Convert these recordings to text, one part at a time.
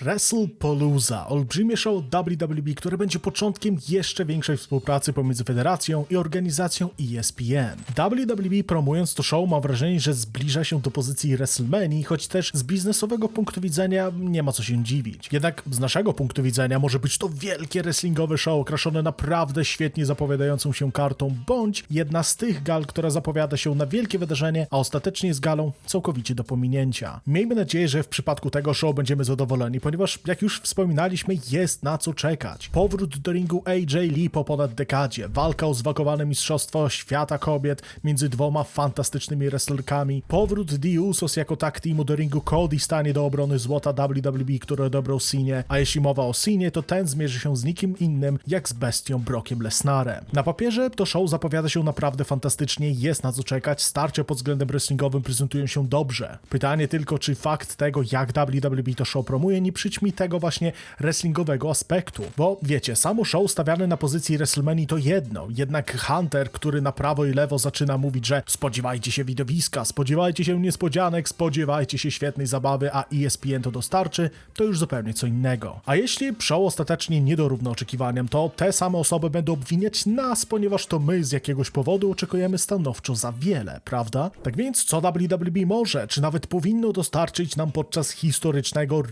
WrestlePalooza, olbrzymie show WWE, które będzie początkiem jeszcze większej współpracy pomiędzy federacją i organizacją ESPN. WWE promując to show ma wrażenie, że zbliża się do pozycji WrestleMania, choć też z biznesowego punktu widzenia nie ma co się dziwić. Jednak z naszego punktu widzenia może być to wielkie wrestlingowe show okraszone naprawdę świetnie zapowiadającą się kartą, bądź jedna z tych gal, która zapowiada się na wielkie wydarzenie, a ostatecznie jest galą całkowicie do pominięcia. Miejmy nadzieję, że w przypadku tego show będziemy zadowoleni, ponieważ jak już wspominaliśmy, jest na co czekać. Powrót do ringu AJ Lee po ponad dekadzie, walka o zwakowane mistrzostwo świata kobiet między dwoma fantastycznymi wrestlerkami, powrót The Usos jako tag teamu do ringu Cody stanie do obrony złota WWE, które odebrał Sinie, a jeśli mowa o Sinie, to ten zmierzy się z nikim innym jak z bestią Brockiem Lesnarem. Na papierze to show zapowiada się naprawdę fantastycznie, jest na co czekać, starcia pod względem wrestlingowym prezentują się dobrze. Pytanie tylko, czy fakt tego, jak WWE to show promuje, nie przyćmi tego właśnie wrestlingowego aspektu. Bo wiecie, samo show stawiane na pozycji WrestleMania to jedno, jednak Hunter, który na prawo i lewo zaczyna mówić, że spodziewajcie się widowiska, spodziewajcie się niespodzianek, spodziewajcie się świetnej zabawy, a ESPN to dostarczy, to już zupełnie co innego. A jeśli show ostatecznie nie dorówna oczekiwaniom, to te same osoby będą obwiniać nas, ponieważ to my z jakiegoś powodu oczekujemy stanowczo za wiele, prawda? Tak więc co WWE może, czy nawet powinno dostarczyć nam podczas historycznego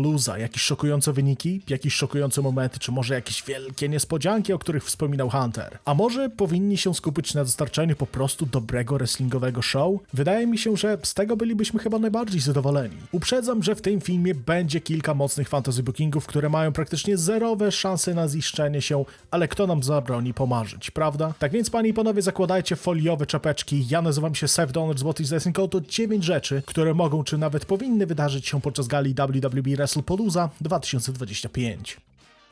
WrestlePalooza? Jakieś szokujące wyniki, jakieś szokujące momenty, czy może jakieś wielkie niespodzianki, o których wspominał Hunter? A może powinni się skupić na dostarczeniu po prostu dobrego wrestlingowego show? Wydaje mi się, że z tego bylibyśmy chyba najbardziej zadowoleni. Uprzedzam, że w tym filmie będzie kilka mocnych fantasy bookingów, które mają praktycznie zerowe szanse na ziszczenie się, ale kto nam zabroni pomarzyć, prawda? Tak więc, panie i panowie, zakładajcie foliowe czapeczki. Ja nazywam się Seth Donner, Złoty Zesyn to 9 rzeczy, które mogą czy nawet powinny wydarzyć się podczas gali WWE WrestlePalooza 2025.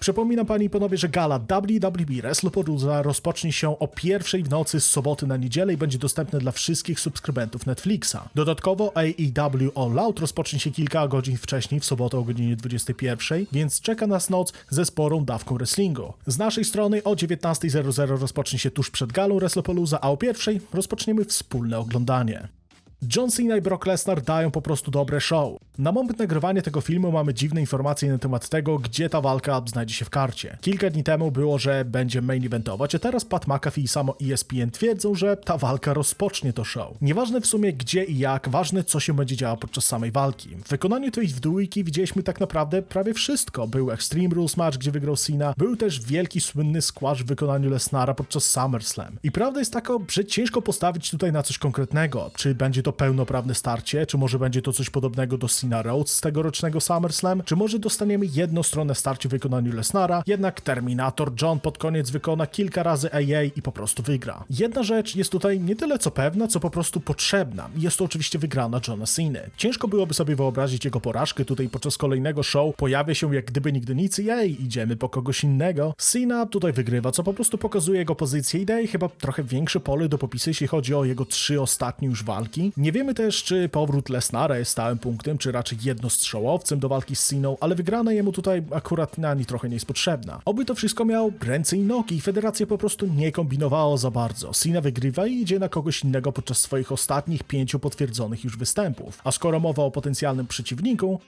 Przypominam panie i panowie, że gala WWE WrestlePalooza rozpocznie się o pierwszej w nocy z soboty na niedzielę i będzie dostępna dla wszystkich subskrybentów Netflixa. Dodatkowo AEW All Out rozpocznie się kilka godzin wcześniej, w sobotę o godzinie 21, więc czeka nas noc ze sporą dawką wrestlingu. Z naszej strony o 19.00 rozpocznie się tuż przed galą WrestlePalooza, a o pierwszej rozpoczniemy wspólne oglądanie. John Cena i Brock Lesnar dają po prostu dobre show. Na moment nagrywania tego filmu mamy dziwne informacje na temat tego, gdzie ta walka znajdzie się w karcie. Kilka dni temu było, że będzie main eventować, a teraz Pat McAfee i samo ESPN twierdzą, że ta walka rozpocznie to show. Nieważne w sumie gdzie i jak, ważne co się będzie działo podczas samej walki. W wykonaniu tej dwójki widzieliśmy tak naprawdę prawie wszystko. Był Extreme Rules match, gdzie wygrał Cena, był też wielki słynny squash w wykonaniu Lesnara podczas SummerSlam. I prawda jest taka, że ciężko postawić tutaj na coś konkretnego. Czy będzie to pełnoprawne starcie, czy może będzie to coś podobnego do Cena Rhodes z tegorocznego SummerSlam, czy może dostaniemy jednostronne starcie w wykonaniu Lesnara, jednak Terminator John pod koniec wykona kilka razy AA i po prostu wygra. Jedna rzecz jest tutaj nie tyle co pewna, co po prostu potrzebna. Jest to oczywiście wygrana Johna Cena. Ciężko byłoby sobie wyobrazić jego porażkę tutaj podczas kolejnego show, pojawia się jak gdyby nigdy nic i idziemy po kogoś innego. Cena tutaj wygrywa, co po prostu pokazuje jego pozycję i daje chyba trochę większe pole do popisu, jeśli chodzi o jego trzy ostatnie już walki. Nie wiemy też, czy powrót Lesnara jest stałym punktem, czy raczej jednostrzałowcem do walki z Siną, ale wygrana jemu tutaj akurat ani trochę nie jest potrzebna. Oby to wszystko miał ręce i nogi i federacja po prostu nie kombinowała za bardzo. Cena wygrywa i idzie na kogoś innego podczas swoich ostatnich pięciu potwierdzonych już występów. A skoro mowa o potencjalnym przeciwniku,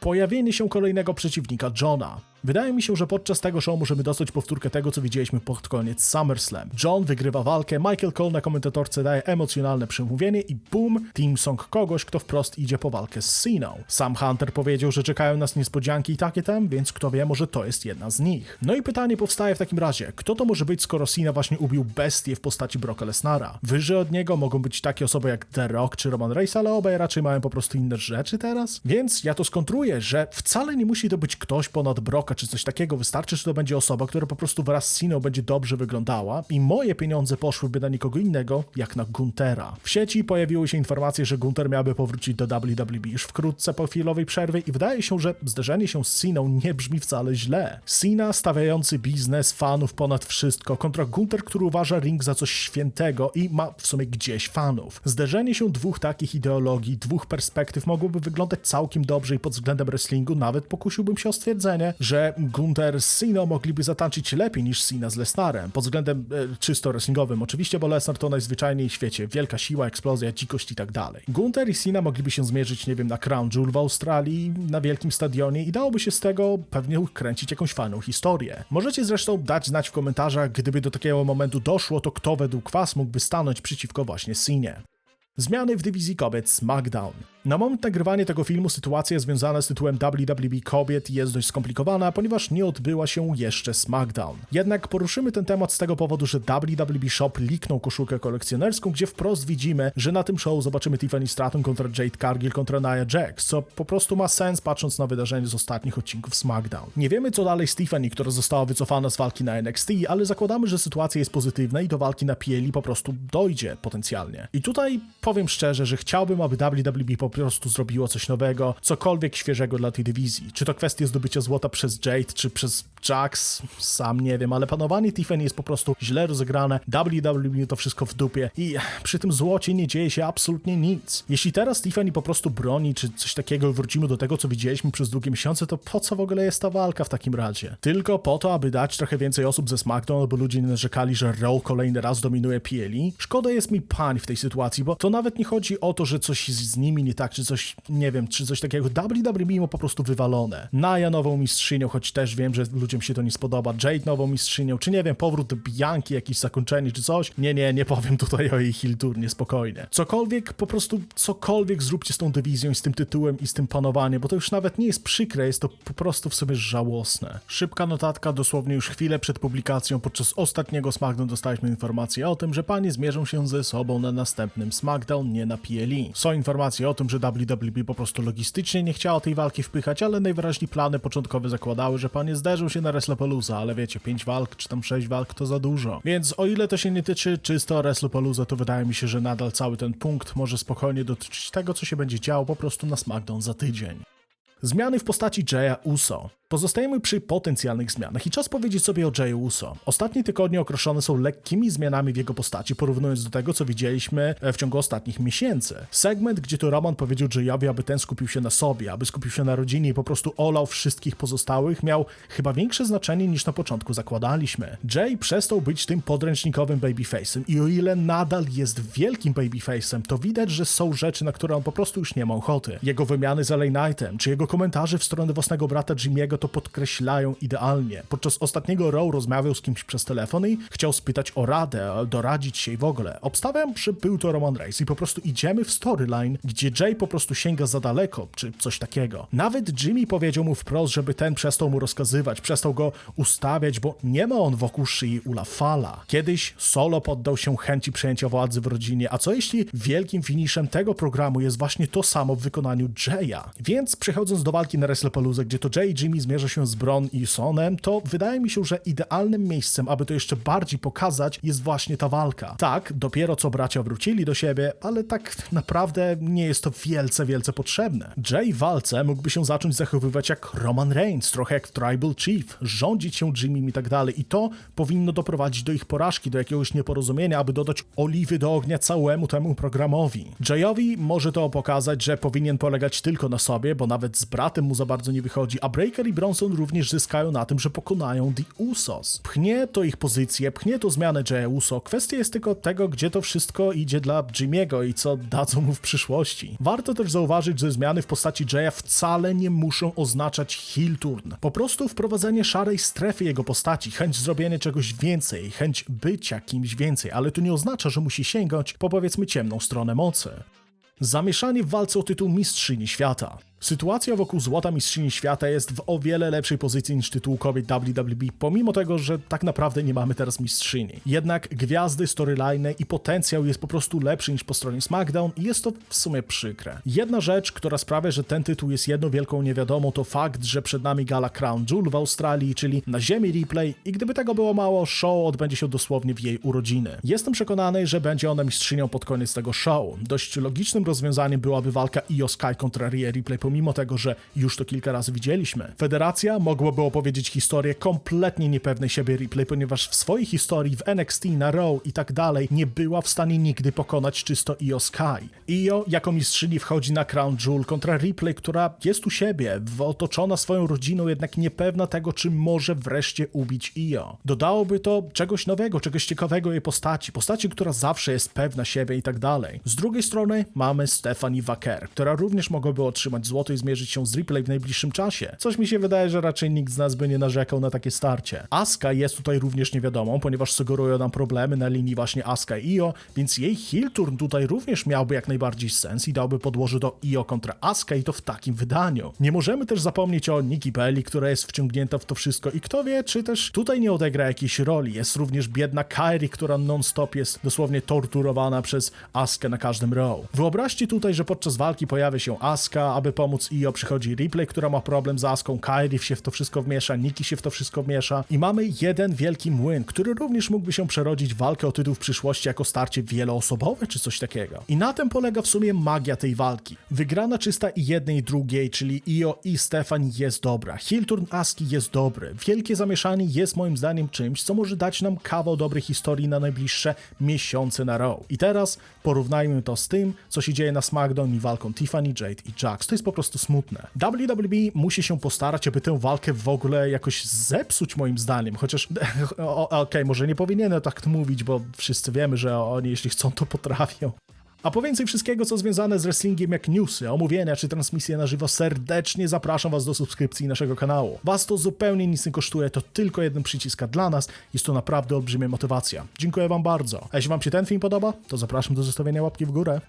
pojawienie się kolejnego przeciwnika Johna. Wydaje mi się, że podczas tego show możemy dostać powtórkę tego, co widzieliśmy pod koniec SummerSlam. John wygrywa walkę, Michael Cole na komentatorce daje emocjonalne przemówienie i boom, team song kogoś, kto wprost idzie po walkę z Ceną. Sam Hunter powiedział, że czekają nas niespodzianki i takie tam, więc kto wie, może to jest jedna z nich. No i pytanie powstaje w takim razie, kto to może być, skoro Cena właśnie ubił bestię w postaci Brocka Lesnara? Wyżej od niego mogą być takie osoby jak The Rock czy Roman Reigns, ale obaj raczej mają po prostu inne rzeczy teraz? Więc ja to skontruję, że wcale nie musi to być ktoś ponad Brocka czy coś takiego, wystarczy, że to będzie osoba, która po prostu wraz z Siną będzie dobrze wyglądała i moje pieniądze poszłyby na nikogo innego, jak na Guntera. W sieci pojawiły się informacje, że Gunter miałby powrócić do WWE już wkrótce po chwilowej przerwie i wydaje się, że zderzenie się z Siną nie brzmi wcale źle. Cena stawiający biznes fanów ponad wszystko kontra Gunter, który uważa ring za coś świętego i ma w sumie gdzieś fanów. Zderzenie się dwóch takich ideologii, dwóch perspektyw mogłoby wyglądać całkiem dobrze i pod względem wrestlingu nawet pokusiłbym się o stwierdzenie, że że Gunther z Cena mogliby zatańczyć lepiej niż Cena z Lesnarem, pod względem e, czysto wrestlingowym. Oczywiście, bo Lesnar to najzwyczajniej w świecie, wielka siła, eksplozja, dzikość i tak dalej. Gunther i Cena mogliby się zmierzyć, nie wiem, na Crown Jewel w Australii, na wielkim stadionie i dałoby się z tego pewnie kręcić jakąś fajną historię. Możecie zresztą dać znać w komentarzach, gdyby do takiego momentu doszło, to kto według was mógłby stanąć przeciwko właśnie Cenie. Zmiany w dywizji kobiet SmackDown. Na moment nagrywania tego filmu sytuacja związana z tytułem WWE Kobiet jest dość skomplikowana, ponieważ nie odbyła się jeszcze SmackDown. Jednak poruszymy ten temat z tego powodu, że WWE Shop liknął koszulkę kolekcjonerską, gdzie wprost widzimy, że na tym show zobaczymy Tiffany Stratton kontra Jade Cargill kontra Nia Jax, co po prostu ma sens patrząc na wydarzenie z ostatnich odcinków SmackDown. Nie wiemy co dalej z Tiffany, która została wycofana z walki na NXT, ale zakładamy, że sytuacja jest pozytywna i do walki na PLI po prostu dojdzie potencjalnie. I tutaj powiem szczerze, że chciałbym, aby WWE po prostu zrobiło coś nowego, cokolwiek świeżego dla tej dywizji. Czy to kwestia zdobycia złota przez Jade, czy przez Jax, sam nie wiem, ale panowanie Tiffany jest po prostu źle rozegrane, WWE to wszystko w dupie i przy tym złocie nie dzieje się absolutnie nic. Jeśli teraz Tiffany po prostu broni, czy coś takiego wrócimy do tego, co widzieliśmy przez długie miesiące, to po co w ogóle jest ta walka w takim razie? Tylko po to, aby dać trochę więcej osób ze SmackDown, bo ludzie nie narzekali, że Raw kolejny raz dominuje PLI. Szkoda jest mi pań w tej sytuacji, bo to nawet nie chodzi o to, że coś z, nimi nie tak, czy coś, nie wiem, czy coś takiego. WWE mimo po prostu wywalone. Naya nową mistrzynią, choć też wiem, że ludziom się to nie spodoba. Jade nową mistrzynią, czy nie wiem, powrót Bianki, jakieś zakończenie, czy coś. Nie, nie, nie powiem tutaj o jej heel turnie, spokojnie. Cokolwiek, po prostu cokolwiek zróbcie z tą dywizją i z tym tytułem i z tym panowaniem, bo to już nawet nie jest przykre, jest to po prostu w sobie żałosne. Szybka notatka, dosłownie już chwilę przed publikacją, podczas ostatniego SmackDown dostaliśmy informację o tym, że panie zmierzą się ze sobą na następnym SmackDown, nie na PLE. Są informacje o tym, że WWE po prostu logistycznie nie chciało tej walki wpychać, ale najwyraźniej plany początkowe zakładały, że panie zderzą się na WrestlePalooza, ale wiecie, 5 walk czy tam 6 walk to za dużo. Więc o ile to się nie tyczy czysto WrestlePalooza, to wydaje mi się, że nadal cały ten punkt może spokojnie dotyczyć tego, co się będzie działo po prostu na SmackDown za tydzień. Zmiany w postaci Jaya Uso. Pozostajemy przy potencjalnych zmianach i czas powiedzieć sobie o Jay Uso. Ostatnie tygodnie określone są lekkimi zmianami w jego postaci, porównując do tego, co widzieliśmy w ciągu ostatnich miesięcy. Segment, gdzie to Roman powiedział Jayowi, aby ten skupił się na sobie, aby skupił się na rodzinie i po prostu olał wszystkich pozostałych, miał chyba większe znaczenie niż na początku zakładaliśmy. Jay przestał być tym podręcznikowym babyface'em i o ile nadal jest wielkim babyface'em, to widać, że są rzeczy, na które on po prostu już nie ma ochoty. Jego wymiany z LA Knightem, czy jego komentarze w stronę własnego brata Jimmy'ego to podkreślają idealnie. Podczas ostatniego Raw rozmawiał z kimś przez telefon i chciał spytać o radę, doradzić się i w ogóle. Obstawiam, że był to Roman Reigns i po prostu idziemy w storyline, gdzie Jay po prostu sięga za daleko, czy coś takiego. Nawet Jimmy powiedział mu wprost, żeby ten przestał mu rozkazywać, przestał go ustawiać, bo nie ma on wokół szyi ula fala. Kiedyś Solo poddał się chęci przejęcia władzy w rodzinie, a co jeśli wielkim finiszem tego programu jest właśnie to samo w wykonaniu Jaya? Więc przechodząc do walki na WrestlePalooza, gdzie to Jay i Jimmy zmierza się z Bron i Sonem, to wydaje mi się, że idealnym miejscem, aby to jeszcze bardziej pokazać, jest właśnie ta walka. Tak, dopiero co bracia wrócili do siebie, ale tak naprawdę nie jest to wielce, wielce potrzebne. Jay w walce mógłby się zacząć zachowywać jak Roman Reigns, trochę jak Tribal Chief, rządzić się Jimmy i tak dalej i to powinno doprowadzić do ich porażki, do jakiegoś nieporozumienia, aby dodać oliwy do ognia całemu temu programowi. Jayowi może to pokazać, że powinien polegać tylko na sobie, bo nawet z bratem mu za bardzo nie wychodzi, a Breaker i Bronson również zyskają na tym, że pokonają The Usos. Pchnie to ich pozycję, pchnie to zmianę Jaya Uso. Kwestia jest tylko tego, gdzie to wszystko idzie dla Jimmy'ego i co dadzą mu w przyszłości. Warto też zauważyć, że zmiany w postaci Jaya wcale nie muszą oznaczać heel turn. Po prostu wprowadzenie szarej strefy jego postaci, chęć zrobienia czegoś więcej, chęć bycia kimś więcej, ale to nie oznacza, że musi sięgać po powiedzmy ciemną stronę mocy. Zamieszanie w walce o tytuł Mistrzyni Świata. Sytuacja wokół Złota Mistrzyni Świata jest w o wiele lepszej pozycji niż tytuł kobiet WWE, pomimo tego, że tak naprawdę nie mamy teraz mistrzyni. Jednak gwiazdy, storyline i potencjał jest po prostu lepszy niż po stronie SmackDown i jest to w sumie przykre. Jedna rzecz, która sprawia, że ten tytuł jest jedną wielką niewiadomą, to fakt, że przed nami gala Crown Jewel w Australii, czyli na ziemi replay i gdyby tego było mało, show odbędzie się dosłownie w jej urodziny. Jestem przekonany, że będzie ona mistrzynią pod koniec tego show. Dość logicznym rozwiązaniem byłaby walka Io Sky kontra Rhea Replay pomimo tego, że już to kilka razy widzieliśmy. Federacja mogłaby opowiedzieć historię kompletnie niepewnej siebie Ripley, ponieważ w swojej historii w NXT, na Raw i tak dalej nie była w stanie nigdy pokonać czysto Io Sky. Io jako mistrzyni wchodzi na Crown Jewel kontra Ripley, która jest u siebie, otoczona swoją rodziną, jednak niepewna tego, czy może wreszcie ubić Io. Dodałoby to czegoś nowego, czegoś ciekawego jej postaci, postaci, która zawsze jest pewna siebie i tak dalej. Z drugiej strony mamy Stephanie Wacker, która również mogłaby otrzymać złoto i zmierzyć się z Ripley w najbliższym czasie. Coś mi się wydaje, że raczej nikt z nas by nie narzekał na takie starcie. Asuka jest tutaj również niewiadomą, ponieważ sugerują nam problemy na linii właśnie Asuka i Io, więc jej heel turn tutaj również miałby jak najbardziej sens i dałby podłoże do Io kontra Asuka i to w takim wydaniu. Nie możemy też zapomnieć o Nikki Belli, która jest wciągnięta w to wszystko i kto wie, czy też tutaj nie odegra jakiejś roli. Jest również biedna Kairi, która non-stop jest dosłownie torturowana przez Askę na każdym row. Wyobraźcie tutaj, że podczas walki pojawia się Aska, aby pomóc Io przychodzi Ripley, która ma problem z Aską, Kairi się w to wszystko wmiesza, Nikki się w to wszystko wmiesza i mamy jeden wielki młyn, który również mógłby się przerodzić w walkę o tytuł w przyszłości jako starcie wieloosobowe czy coś takiego. I na tym polega w sumie magia tej walki. Wygrana czysta i jednej i drugiej, czyli Io i Stefan jest dobra. Hilturn Aski jest dobry. Wielkie zamieszanie jest moim zdaniem czymś, co może dać nam kawał dobrej historii na najbliższe miesiące na row. I teraz porównajmy to z tym, co się dzieje na SmackDown i walką Tiffany, Jade i Jax. To jest po prostu smutne. WWE musi się postarać, aby tę walkę w ogóle jakoś zepsuć moim zdaniem, chociaż okej, okay, może nie powinienem tak mówić, bo wszyscy wiemy, że oni jeśli chcą, to potrafią. A po więcej wszystkiego, co związane z wrestlingiem, jak newsy, omówienia czy transmisje na żywo, serdecznie zapraszam Was do subskrypcji naszego kanału. Was to zupełnie nic nie kosztuje, to tylko jeden przycisk, a dla nas jest to naprawdę olbrzymia motywacja. Dziękuję Wam bardzo. A jeśli Wam się ten film podoba, to zapraszam do zostawienia łapki w górę.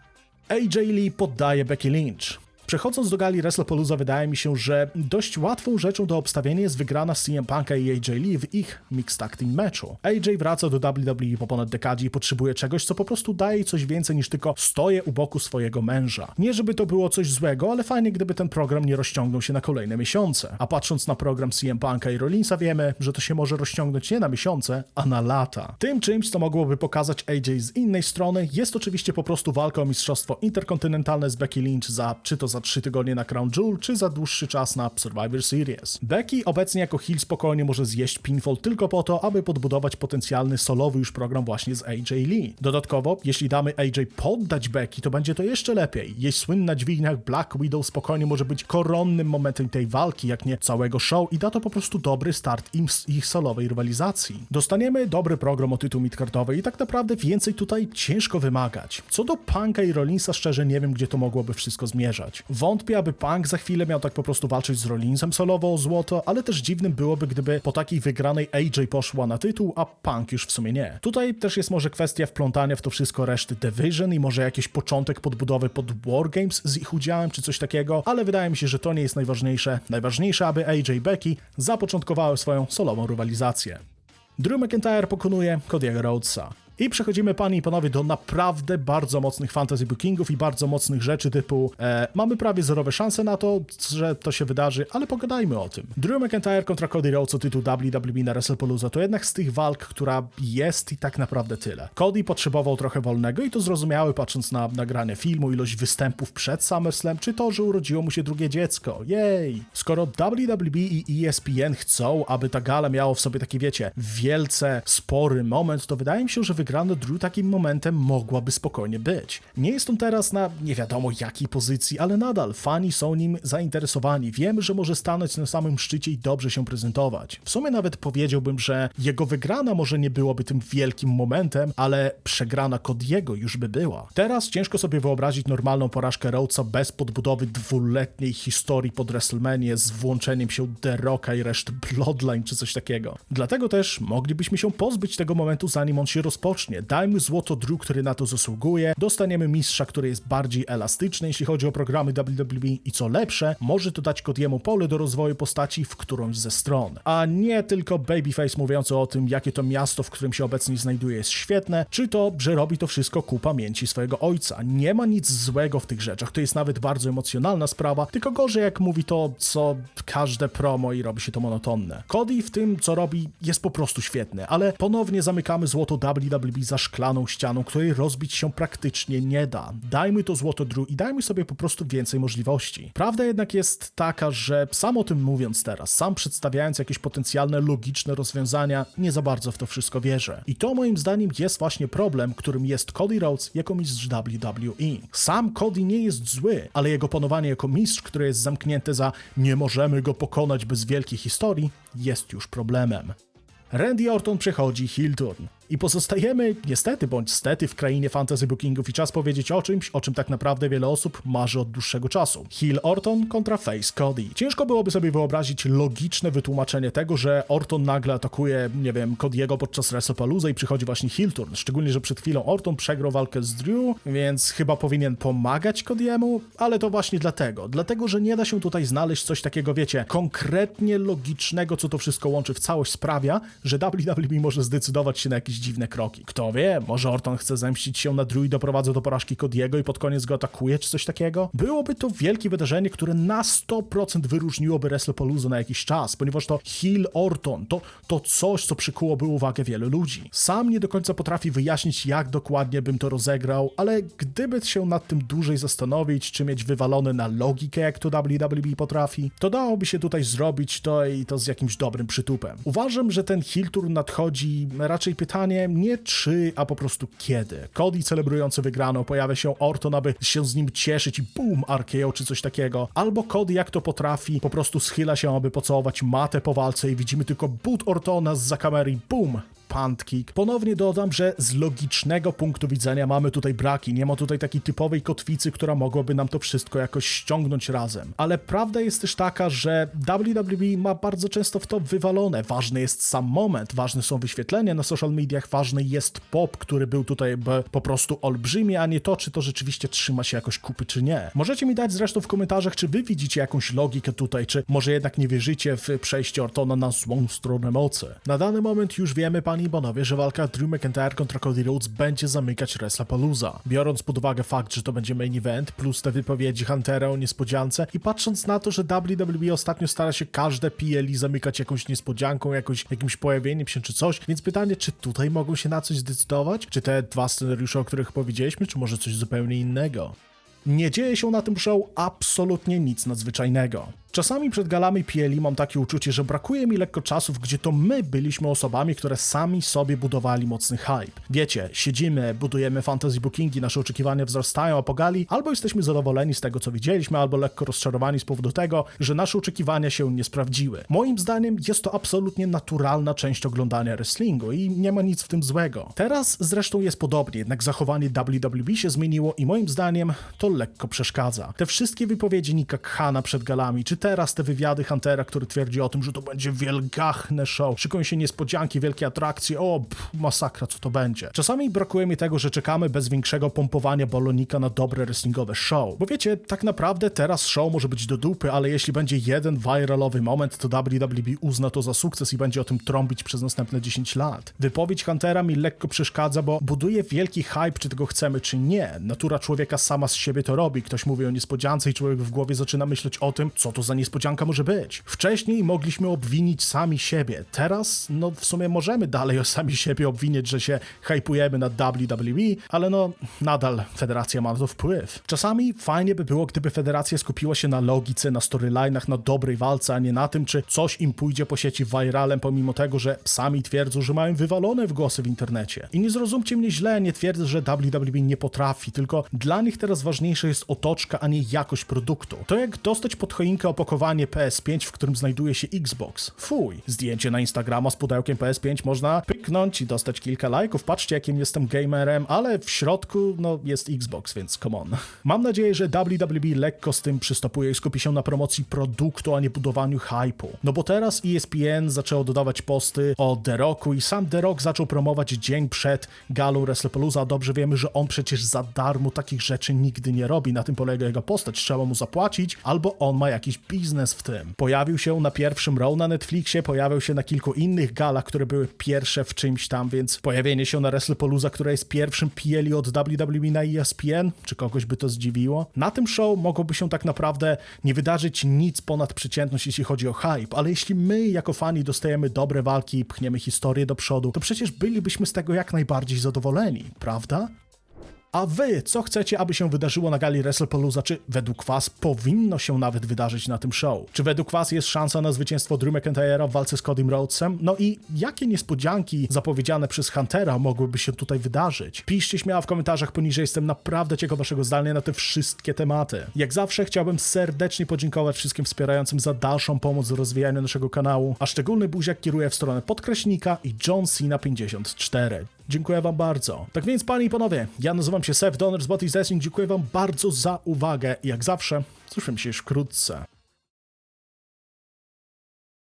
AJ Lee poddaje Becky Lynch. Przechodząc do gali WrestlePalooza, wydaje mi się, że dość łatwą rzeczą do obstawienia jest wygrana CM Punk'a i AJ Lee w ich Mixed Tag Team meczu. AJ wraca do WWE po ponad dekadzie i potrzebuje czegoś, co po prostu daje coś więcej niż tylko stoję u boku swojego męża. Nie żeby to było coś złego, ale fajnie gdyby ten program nie rozciągnął się na kolejne miesiące. A patrząc na program CM Punk'a i Rollinsa wiemy, że to się może rozciągnąć nie na miesiące, a na lata. Tym czymś, co mogłoby pokazać AJ z innej strony, jest oczywiście po prostu walka o mistrzostwo interkontynentalne z Becky Lynch za czy to za 3 tygodnie na Crown Jewel, czy za dłuższy czas na Survivor Series. Becky obecnie jako heel spokojnie może zjeść pinfall tylko po to, aby podbudować potencjalny solowy już program właśnie z AJ Lee. Dodatkowo, jeśli damy AJ poddać Becky, to będzie to jeszcze lepiej. Jej słynna dźwignia Black Widow spokojnie może być koronnym momentem tej walki, jak nie całego show i da to po prostu dobry start im ich solowej rywalizacji. Dostaniemy dobry program o tytuł midcardowy i tak naprawdę więcej tutaj ciężko wymagać. Co do Punka i Rollinsa, szczerze nie wiem, gdzie to mogłoby wszystko zmierzać. Wątpię, aby Punk za chwilę miał tak po prostu walczyć z Rollinsem solowo o złoto, ale też dziwnym byłoby, gdyby po takiej wygranej AJ poszła na tytuł, a Punk już w sumie nie. Tutaj też jest może kwestia wplątania w to wszystko reszty Division i może jakiś początek podbudowy pod Wargames z ich udziałem czy coś takiego, ale wydaje mi się, że to nie jest najważniejsze. Najważniejsze, aby AJ Becky zapoczątkowały swoją solową rywalizację. Drew McIntyre pokonuje Cody'ego Rhodesa. I przechodzimy, panie i panowie, do naprawdę bardzo mocnych fantasy bookingów i bardzo mocnych rzeczy typu e, mamy prawie zerowe szanse na to, że to się wydarzy, ale pogadajmy o tym. Drew McIntyre kontra Cody Rhodes o tytuł WWE na WrestlePalooza to jednak z tych walk, która jest i tak naprawdę tyle. Cody potrzebował trochę wolnego i to zrozumiałe patrząc na nagranie filmu, ilość występów przed SummerSlam, czy to, że urodziło mu się drugie dziecko. Jej! Skoro WWE i ESPN chcą, aby ta gala miała w sobie taki, wiecie, wielce spory moment, to wydaje mi się, że wygrana Drew takim momentem mogłaby spokojnie być. Nie jest on teraz na nie wiadomo jakiej pozycji, ale nadal fani są nim zainteresowani. Wiemy, że może stanąć na samym szczycie i dobrze się prezentować. W sumie nawet powiedziałbym, że jego wygrana może nie byłoby tym wielkim momentem, ale przegrana Kodiego już by była. Teraz ciężko sobie wyobrazić normalną porażkę Rhodesa bez podbudowy dwuletniej historii pod WrestleMania z włączeniem się The Rocka i reszty Bloodline czy coś takiego. Dlatego też moglibyśmy się pozbyć tego momentu zanim on się rozpocznie rozpocznie. Dajmy złoto Drew, który na to zasługuje, dostaniemy mistrza, który jest bardziej elastyczny, jeśli chodzi o programy WWE i co lepsze, może to dać Kodiemu pole do rozwoju postaci w którąś ze stron. A nie tylko Babyface mówiący o tym, jakie to miasto, w którym się obecnie znajduje jest świetne, czy to, że robi to wszystko ku pamięci swojego ojca. Nie ma nic złego w tych rzeczach, to jest nawet bardzo emocjonalna sprawa, tylko gorzej jak mówi to, co każde promo i robi się to monotonne. Cody w tym, co robi, jest po prostu świetny, ale ponownie zamykamy złoto WWE WWE za szklaną ścianą, której rozbić się praktycznie nie da. Dajmy to złoto Drew i dajmy sobie po prostu więcej możliwości. Prawda jednak jest taka, że sam o tym mówiąc teraz, sam przedstawiając jakieś potencjalne logiczne rozwiązania, nie za bardzo w to wszystko wierzę. I to moim zdaniem jest właśnie problem, którym jest Cody Rhodes jako mistrz WWE. Sam Cody nie jest zły, ale jego panowanie jako mistrz, które jest zamknięte za nie możemy go pokonać bez wielkiej historii, jest już problemem. Randy Orton przechodzi heel turn. I pozostajemy, niestety bądź stety, w krainie fantasy bookingów i czas powiedzieć o czymś, o czym tak naprawdę wiele osób marzy od dłuższego czasu. Heel Orton kontra Face Cody. Ciężko byłoby sobie wyobrazić logiczne wytłumaczenie tego, że Orton nagle atakuje, nie wiem, Cody'ego podczas WrestlePalooza i przychodzi właśnie heel turn. Szczególnie, że przed chwilą Orton przegrał walkę z Drew, więc chyba powinien pomagać Cody'emu, ale to właśnie dlatego. Dlatego, że nie da się tutaj znaleźć coś takiego, wiecie, konkretnie logicznego, co to wszystko łączy w całość sprawia, że WWE może zdecydować się na jakiś jakieś dziwne kroki. Kto wie, może Orton chce zemścić się na Drew i doprowadza do porażki Cody'ego i pod koniec go atakuje, czy coś takiego? Byłoby to wielkie wydarzenie, które na 100% wyróżniłoby WrestlePalooza na jakiś czas, ponieważ to Heel Orton, to, to coś, co przykułoby uwagę wielu ludzi. Sam nie do końca potrafi wyjaśnić, jak dokładnie bym to rozegrał, ale gdyby się nad tym dłużej zastanowić, czy mieć wywalone na logikę, jak to WWE potrafi, to dałoby się tutaj zrobić to i to z jakimś dobrym przytupem. Uważam, że ten Heel Tour nadchodzi raczej pytanie nie czy, a po prostu kiedy. Cody celebrujący wygraną, pojawia się Orton, aby się z nim cieszyć i boom, RKO czy coś takiego. Albo Cody, jak to potrafi, po prostu schyla się, aby pocałować matę po walce i widzimy tylko but Ortona z za kamery boom, punt Ponownie dodam, że z logicznego punktu widzenia mamy tutaj braki. Nie ma tutaj takiej typowej kotwicy, która mogłaby nam to wszystko jakoś ściągnąć razem. Ale prawda jest też taka, że WWE ma bardzo często w to wywalone. Ważny jest sam moment, ważne są wyświetlenia na social mediach, ważny jest pop, który był tutaj po prostu olbrzymi, a nie to, czy to rzeczywiście trzyma się jakoś kupy, czy nie. Możecie mi dać zresztą w komentarzach, czy wy widzicie jakąś logikę tutaj, czy może jednak nie wierzycie w przejście Ortona na złą stronę mocy. Na dany moment już wiemy, pani i panowie, że walka Drew McIntyre kontra Cody Rhodes będzie zamykać WrestlePalooza. Biorąc pod uwagę fakt, że to będzie main event, plus te wypowiedzi Huntera o niespodziance i patrząc na to, że WWE ostatnio stara się każde PLI zamykać jakąś niespodzianką, jakąś, jakimś pojawieniem się czy coś, więc pytanie, czy tutaj mogą się na coś zdecydować? Czy te dwa scenariusze, o których powiedzieliśmy, czy może coś zupełnie innego? Nie dzieje się na tym show absolutnie nic nadzwyczajnego. Czasami przed galami PLI mam takie uczucie, że brakuje mi lekko czasów, gdzie to my byliśmy osobami, które sami sobie budowali mocny hype. Wiecie, siedzimy, budujemy fantasy bookingi, nasze oczekiwania wzrastają, a po gali albo jesteśmy zadowoleni z tego, co widzieliśmy, albo lekko rozczarowani z powodu tego, że nasze oczekiwania się nie sprawdziły. Moim zdaniem jest to absolutnie naturalna część oglądania wrestlingu i nie ma nic w tym złego. Teraz zresztą jest podobnie, jednak zachowanie WWE się zmieniło i moim zdaniem to lekko przeszkadza. Te wszystkie wypowiedzi Nika Khana przed galami, czy teraz te wywiady Huntera, który twierdzi o tym, że to będzie wielgachne show, szykują się niespodzianki, wielkie atrakcje, o, pff, masakra, co to będzie. Czasami brakuje mi tego, że czekamy bez większego pompowania balonika na dobre wrestlingowe show. Bo wiecie, tak naprawdę teraz show może być do dupy, ale jeśli będzie jeden viralowy moment, to WWE uzna to za sukces i będzie o tym trąbić przez następne 10 lat. Wypowiedź Huntera mi lekko przeszkadza, bo buduje wielki hype, czy tego chcemy, czy nie. Natura człowieka sama z siebie to robi. Ktoś mówi o niespodziance i człowiek w głowie zaczyna myśleć o tym, co to za niespodzianka może być. Wcześniej mogliśmy obwinić sami siebie. Teraz, no w sumie możemy dalej o sami siebie obwinić, że się hypujemy na WWE, ale no nadal federacja ma na to wpływ. Czasami fajnie by było, gdyby federacja skupiła się na logice, na storylinach, na dobrej walce, a nie na tym, czy coś im pójdzie po sieci viralem, pomimo tego, że sami twierdzą, że mają wywalone w głosy w internecie. I nie zrozumcie mnie źle, nie twierdzę, że WWE nie potrafi, tylko dla nich teraz ważniejsza jest otoczka, a nie jakość produktu. To jak dostać pod choinkę opakowanie PS5, w którym znajduje się Xbox. Fuj. Zdjęcie na Instagrama z pudełkiem PS5 można pyknąć i dostać kilka lajków. Patrzcie, jakim jestem gamerem, ale w środku, no, jest Xbox, więc come on. Mam nadzieję, że WWE lekko z tym przystopuje i skupi się na promocji produktu, a nie budowaniu hypu. No bo teraz ESPN zaczęło dodawać posty o The Rocku i sam The Rock zaczął promować dzień przed galą WrestlePalooza, a dobrze wiemy, że on przecież za darmo takich rzeczy nigdy nie robi. Na tym polega jego postać. Trzeba mu zapłacić, albo on ma jakiś biznes w tym. Pojawił się na pierwszym Raw na Netflixie, pojawiał się na kilku innych galach, które były pierwsze w czymś tam, więc pojawienie się na WrestlePalooza, która jest pierwszym PLI od WWE na ESPN, czy kogoś by to zdziwiło? Na tym show mogłoby się tak naprawdę nie wydarzyć nic ponad przeciętność, jeśli chodzi o hype, ale jeśli my jako fani dostajemy dobre walki i pchniemy historię do przodu, to przecież bylibyśmy z tego jak najbardziej zadowoleni, prawda? A wy, co chcecie, aby się wydarzyło na gali WrestlePalooza? Czy według was powinno się nawet wydarzyć na tym show? Czy według was jest szansa na zwycięstwo Drew McIntyre'a w walce z Codym Rhodesem? No i jakie niespodzianki zapowiedziane przez Huntera mogłyby się tutaj wydarzyć? Piszcie śmiało w komentarzach poniżej, jestem naprawdę ciekaw waszego zdania na te wszystkie tematy. Jak zawsze chciałbym serdecznie podziękować wszystkim wspierającym za dalszą pomoc w rozwijaniu naszego kanału, a szczególny buziak kieruję w stronę podkreśnika i John Cena 54. Dziękuję wam bardzo. Tak więc, panie i panowie, ja nazywam się Seth Donner z Bot Wrestling. Dziękuję wam bardzo za uwagę jak zawsze słyszymy się już wkrótce.